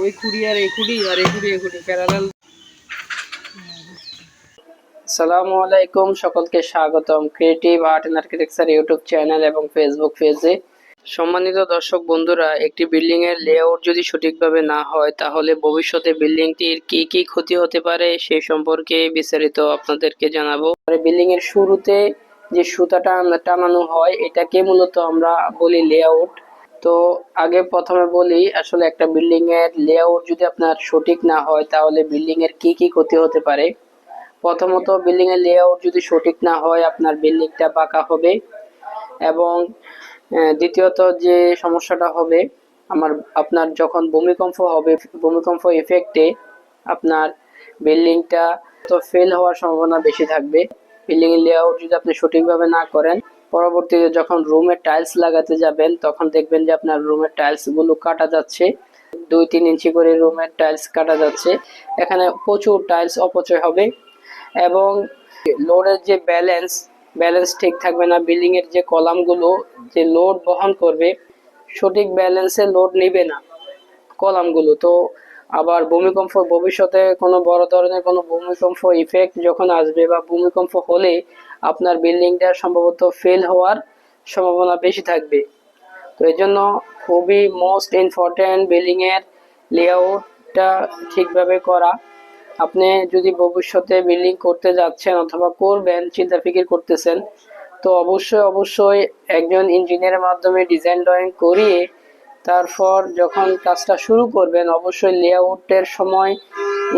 ওই খুঁড়ি আর এই খুঁড়ি আর এই খুঁড়ি এই খুঁড়ি প্যারালাল। সালামু আলাইকুম, সকলকে স্বাগতম। Creative art and architecture YouTube channel এবং ফেসবুক পেজে। সম্মানিত দর্শক বন্ধুরা, একটি বিল্ডিং এর লেআউট যদি সঠিকভাবে না হয়, তাহলে ভবিষ্যতে বিল্ডিংটির কি কি ক্ষতি হতে পারে সেই সম্পর্কে বিস্তারিত আপনাদেরকে জানাব। বিল্ডিং এর শুরুতে যে সুতাটা টানানো হয়, এটাকে মূলত আমরা বলি লেআউট তো আগে প্রথমে বলি, আসলে একটা বিল্ডিং এর লেআউট যদি আপনার সঠিক না হয়, তাহলে বিল্ডিং এর কি কি ক্ষতি হতে পারে? প্রথমত বিল্ডিং এর লেআউট যদি সঠিক না হয়, আপনার বিল্ডিংটা বাঁকা হবে। এবং দ্বিতীয়ত যে সমস্যাটা হবে, আমার, আপনার যখন ভূমিকম্প হবে, ভূমিকম্প এফেক্টে আপনার বিল্ডিংটা তো ফেল হওয়ার সম্ভাবনা বেশি থাকবে। বিল্ডিং এর লেআউট যদি আপনি সঠিকভাবে না করেন পরবর্তীতে যখন রুমে টাইলস লাগাতে যাবেন, তখন দেখবেন যে আপনার রুমের টাইলসগুলো কাটা যাচ্ছে। দুই তিন ইঞ্চি করে রুমের টাইলস কাটা যাচ্ছে। এখানে প্রচুর টাইলস অপচয় হবে এবং লোডের যে ব্যালেন্স ব্যালেন্স ঠিক থাকবে না। বিল্ডিং এর যে কলামগুলো যে লোড বহন করবে, সঠিক ব্যালেন্সে লোড নেবে না কলামগুলো তো আবার ভূমিকম্প ভবিষ্যতে কোনো বড় ধরনের কোনো ভূমিকম্প ইফেক্ট যখন আসবে বা ভূমিকম্প হলে আপনার বিল্ডিংটা সম্ভবত ফেল হওয়ার সম্ভাবনা বেশি থাকবে। তো এই জন্য খুবই মোস্ট ইম্পর্টেন্ট বিল্ডিং এর লেআউটটা ঠিকভাবে করা। আপনি যদি ভবিষ্যতে বিল্ডিং করতে যাচ্ছেন অথবা করবেন চিন্তা ফিকির করতেছেন, তো অবশ্যই অবশ্যই একজন ইঞ্জিনিয়ারের মাধ্যমে ডিজাইন ড্রয়িং করিয়ে, তারপর যখন কাজটা শুরু করবেন, অবশ্যই লেআউটের সময়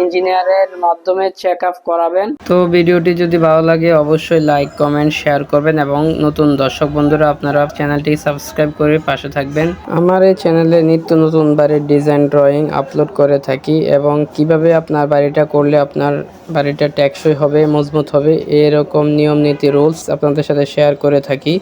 ইঞ্জিনিয়ারের মাধ্যমে চেক আপ করাবেন। তো ভিডিওটি যদি ভালো লাগে অবশ্যই লাইক কমেন্ট শেয়ার করবেন এবং নতুন দর্শক বন্ধুরা আপনারা চ্যানেলটি সাবস্ক্রাইব করে পাশে থাকবেন। আমার এই চ্যানেলে নিত্য নতুন বাড়ির ডিজাইন ড্রয়িং আপলোড করে থাকি এবং কীভাবে আপনার বাড়িটা করলে আপনার বাড়িটা টেকসই হবে মজবুত হবে এরকম নিয়ম নীতি রুলস আপনাদের সাথে শেয়ার করে থাকি।